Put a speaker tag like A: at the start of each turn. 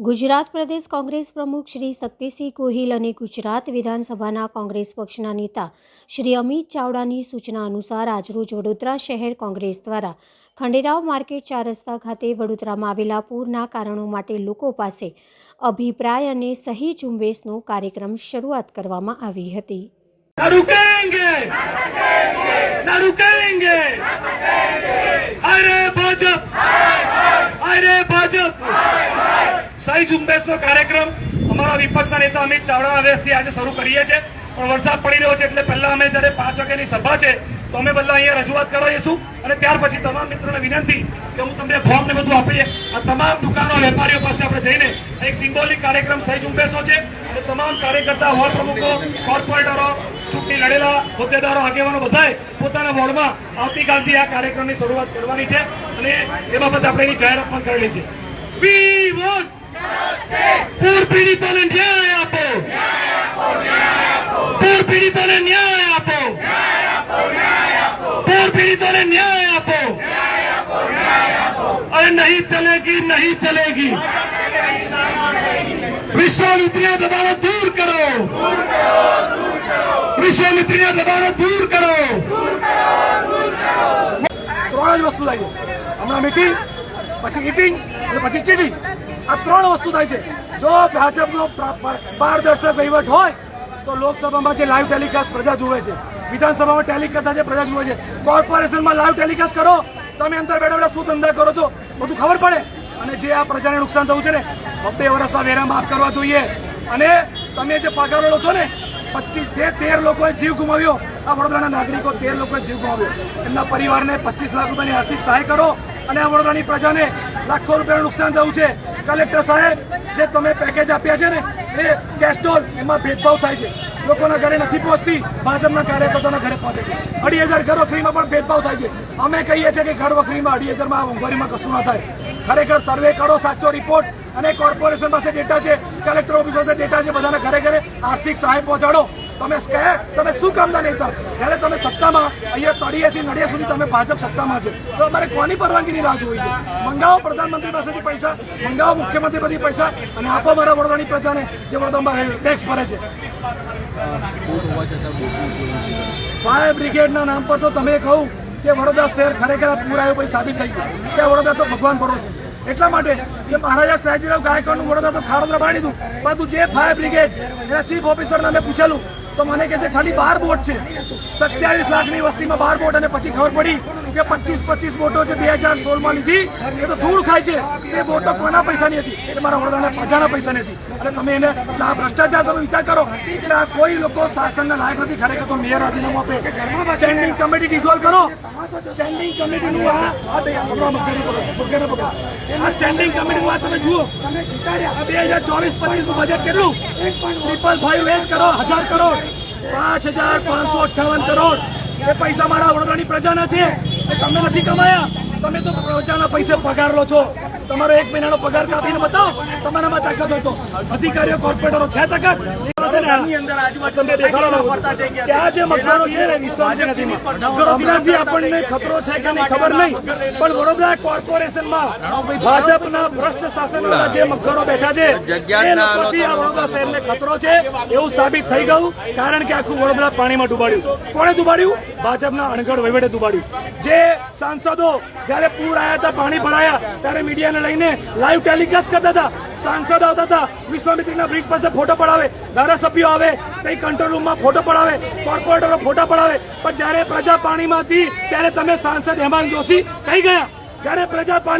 A: ગુજરાત પ્રદેશ કોંગ્રેસ પ્રમુખ શ્રી શક્તિસિંહ ગોહિલ અને ગુજરાત વિધાનસભાના કોંગ્રેસ પક્ષના નેતા શ્રી અમિત ચાવડાની સૂચના અનુસાર આજરોજ વડોદરા શહેર કોંગ્રેસ દ્વારા ખંડેરાવ માર્કેટ ચાર રસ્તા ખાતે વડોદરામાં આવેલા પૂરના કારણો માટે લોકો પાસે અભિપ્રાય અને સહી ઝુંબેશનો કાર્યક્રમ શરૂઆત કરવામાં આવી હતી.
B: ભાજપ! સહી ઝુંબેશનો કાર્યક્રમ અમારા વિપક્ષના નેતા અમિત ચાવડાના વેશથી આજે શરૂ કરીએ છીએ. પણ વરસાદ પડી રહ્યો છે એટલે પહેલા અમે જ્યારે પાંચ વાગ્યાની સભા છે, તો અમે બધા અહીંયા રજૂઆત કરાવીશું અને ત્યાર પછી તમામ મિત્રોને વિનંતી કે હું તમને ફોર્મ ને બધું આપીએ. આ તમામ દુકાનો, વેપારીઓ પાસે આપણે જઈને એક સિમ્બોલિક કાર્યક્રમ સહી ઝુંબેશનો છે અને તમામ કાર્યકર્તા વોર્ડ પ્રમુખો, કોર્પોરેટરો, ચૂંટણી લડેલા હોદ્દેદારો, આગેવાનો બધાએ પોતાના વોર્ડમાં આવતીકાલથી આ કાર્યક્રમની શરૂઆત કરવાની છે અને એ બાબતે આપણે એની જાહેરાત પણ કરેલી છે. વી વોન્ટ પૂર પીડિતોને ન્યાય આપો પૂર પીડિતોને ન્યાય આપો પૂર પીડિતોને ન્યાય આપો અરે નહીં ચલેગી નહીં ચલેગી વિશ્વામિત્રીના દબાણો દૂર કરો વિશ્વામિત્રીના દબાણો દૂર કરો
C: ત્રણ જ વસ્તુ લાગી. હમણાં મીટિંગ પછી ઈટિંગ અને પછી ચીટિંગ. આ ત્રણ વસ્તુ થાય છે. જો ભાજપનો પ્રા- પારદર્શક વહીવટ હોય, તો લોકસભામાં જે લાઈવ ટેલિકાસ્ટ પ્રજા જુએ છે, વિધાનસભામાં ટેલિકાસ્ટ આજે પ્રજા જુએ છે. કોર્પોરેશનમાં લાઈવ ટેલિકાસ્ટ કરો, તમે અંદર બેઠા બેઠા શું ધંધા કરો છો, બધું ખબર પડે. અને જે આ પ્રજાને નુકસાન થયું છે ને, બબ્બે વર્ષના વેરા માફ કરવા જોઈએ. અને તમે જે પગાર લો છો ને, પચીસ જે તેર લોકોએ જીવ ગુમાવ્યો, આ વડોદરાના નાગરિકો તેર લોકોએ જીવ ગુમાવ્યો. એમના પરિવારને પચીસ લાખ રૂપિયાની આર્થિક સહાય કરો અને વડોદરાની પ્રજાને લાખો રૂપિયાનું નુકસાન થયું છે. કલેક્ટર સાહેબ, જે તમે પેકેજ આપ્યા છે ને, એ કેસ્ટોલ એમાં ભેદભાવ થાય છે. લોકોના ઘરે નથી પહોંચતી, ભાજપના કાર્યકર્તાના ઘરે પહોંચે છે. અઢી હજાર ઘર વખરીમાં પણ ભેદભાવ થાય છે. અમે કહીએ છીએ કે ઘર વખરીમાં, અઢી હજારમાં મોંઘવારીમાં કશું ના થાય. ખરેખર સર્વે કરો, સાચો રિપોર્ટ અને કોર્પોરેશન પાસે ડેટા છે કલેક્ટર ઓફિસ પાસે ડેટા છે, બધાના ઘરે ઘરે આર્થિક સહાય પહોંચાડો. તમે તમે શું કામના નેતા? જ્યારે તમે સત્તામાં, અહીંયા તળિયેથી નડિયા સુધી તમે ભાજપ સત્તામાં છે, તો અમારે કોની પરવાનગીની રાહ જોવી છે? મંગાવો પ્રધાનમંત્રી પાસેથી પૈસા, મંગાવો મુખ્યમંત્રી પાસેથી પૈસા, અને આપો મારા વડોદરાની પ્રજાને, જે વડોદરામાં ટેક્સ ભરે છે. ફાયર બ્રિગેડના નામ પર તો તમે કહું કે વડોદરા શહેર ખરેખર પૂરાયો પૂર પછી સાબિત થઈ ગયું. કે વડોદરા તો ભગવાન ભરોસે એટલા માટે કે મહારાજા સયાજીરાવ ગાયકવાડનું વડોદરા તો ખાડોદરા બાળી દીધું. પરંતુ જે ફાયર બ્રિગેડ એના ચીફ ઓફિસરને અમે પૂછેલું તો મને કહે છે, ખાલી બાર બોટ છે. સત્યાવીસ લાખની વસ્તીમાં બાર બોટ અને પછી ખબર પડી કે પચીસ પચીસ બોટો છે બે હજાર સોળમાં લીધી, એ તો ધૂળ ખાય છે. તે બોટો કોના પૈસાની હતી? એ મારા વડોદરાના પ્રજાના પૈસાની હતી. અને તમે એને આ ભ્રષ્ટાચાર તમે વિચાર કરો, એટલે આ કોઈ લોકો શાસનના લાયક નથી. ખરેખર તો મેયર રાજીનામું આપે. સ્ટેન્ડિંગ કમિટી ડિસોલ્વ કરો. સ્ટેન્ડિંગ કમિટીનું આ આ સ્ટેન્ડિંગ કમિટીનું આ તમે જુઓ. બે હજાર ચોવીસ પચીસનું બજેટ કેટલું? ટ્રિપલ ફાઈવ એટ કરોડ, હજાર કરોડ. પાંચ હજાર પાંચસો અઠ્ઠાવન કરોડ. એ પૈસા મારા વડોદરાની પ્રજાના છે. તમે નથી કમાયા? તમે તો પ્રજાના પૈસે પગાર લો છો. તમારો એક મહિનાનો પગાર કાપીને બતાવો. તમારામાં તાકાત હોય તો. અધિકારીઓ, કોર્પોરેટરો છે તાકાત? છે ને આ તમને દેખાડો કે જે મકાનો છે ને વિશ્વામિત્રી નદીમાં હમણાંથી આપણને ખતરો છે કે નહીં ખબર નહીં પણ વડોદરા કોર્પોરેશનમાં ભાજપના ભ્રષ્ટ શાસનના જે મકાનો બેઠા છે એ લોકોથી આ વડોદરા શહેરને ખતરો છે એવું સાબિત થઈ ગયું કારણ કે આખું વડોદરા પાણીમાં ડૂબાડ્યું. કોણે ડૂબાડ્યું? ભાજપના અણઘડ વહીવટે ડૂબાડ્યું. જે સાંસદો જ્યારે પૂર આવ્યા હતા પાણી ભરાયા ત્યારે મીડિયાને લઈને લાઈવ ટેલિકાસ્ટ કરતા હતા. સાંસદ આવતા હતા. વિશ્વામિત્રીના બ્રિજ પાસે ફોટો પડાવે. ધારાસભ્યો આવે, કઈ કંટ્રોલ રૂમમાં ફોટો પડાવે કોર્પોરેટરો ફોટા પડાવે. પણ જ્યારે પ્રજા પાણીમાં હતી ત્યારે તમે સાંસદ હેમાંગ જોશી, કઈ ગયા? જ્યારે પ્રજા પાણી